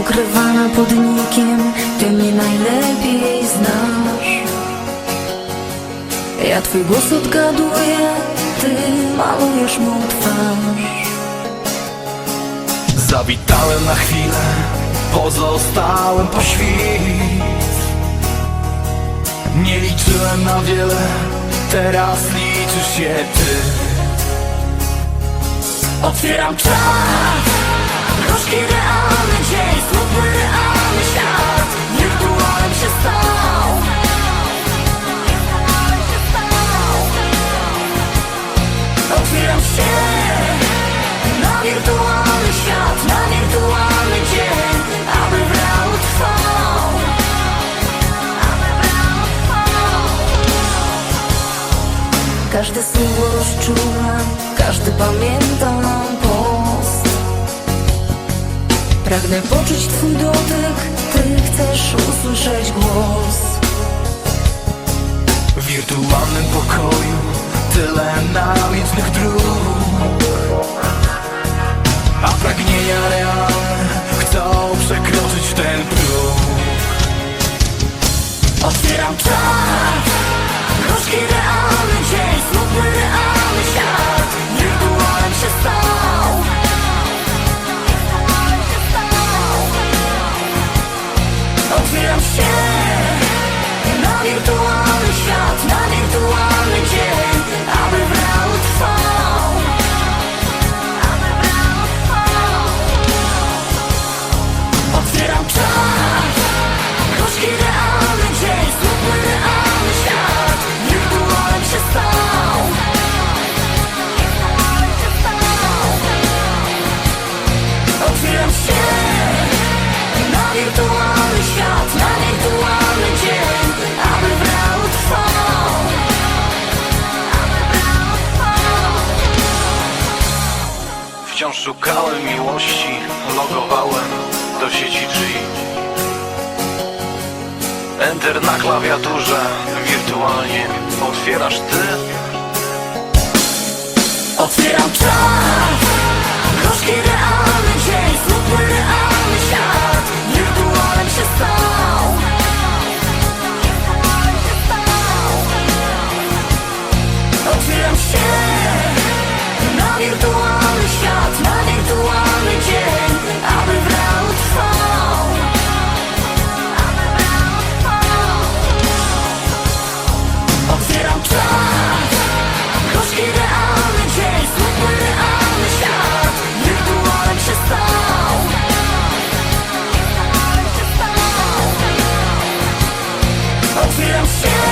ukrywana pod nikiem, ty mnie najlepiej znasz. Ja twój głos odgaduję, ty malujesz mą twarz. Zawitałem na chwilę, pozostałem po świt Nie liczyłem na wiele, teraz liczysz się ty Otwieram czat, gorzki realny dzień, Każde słowo rozczulam, każdy pamiętam post. Pragnę poczuć twój dotyk, ty chcesz usłyszeć głos. W wirtualnym pokoju tyle namiętnych dróg Wciąż szukałem miłości, logowałem do sieci G. Enter na klawiaturze, wirtualnie otwierasz ty. Otwieram czat, Otwieram się na